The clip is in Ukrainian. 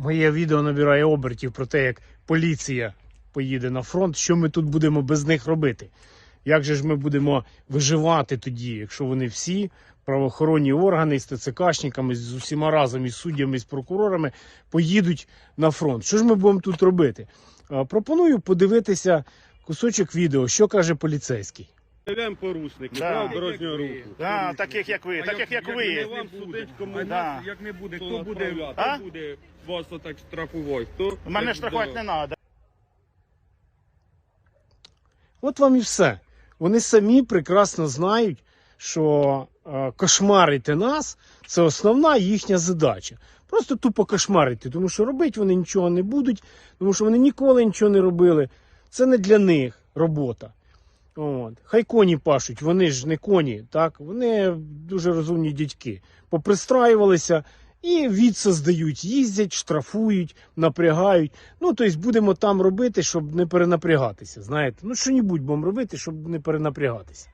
Моє відео набирає обертів про те, як поліція поїде на фронт. Що ми тут будемо без них робити? Як же ж ми будемо виживати тоді, якщо вони всі правоохоронні органи з ТЦКшниками, з усіма разом, із суддями, з прокурорами поїдуть на фронт? Що ж ми будемо тут робити? Пропоную подивитися кусочок відео, що каже поліцейський. Являємо порушник, Да. правил дорожнього руху. Да, таких як ви, А таких як не ви. вам судить, кому Да. нас, як не буде, хто буде. А? хто буде вас отак штрафувати? Хто? Мене штрафувати не треба. От вам і все. Вони самі прекрасно знають, що е, кошмарити нас це основна їхня задача. Просто тупо кошмарити, тому що робити вони нічого не будуть, тому що вони ніколи нічого не робили. Це не для них робота. От. Хай коні пашуть, вони ж не коні, так? Вони дуже розумні дядьки. Попристраювалися і відса здають, їздять, штрафують, напрягають. Ну, тобто будемо там робити, щоб не перенапрягатися. Знаєте, ну що-небудь будемо робити, щоб не перенапрягатися.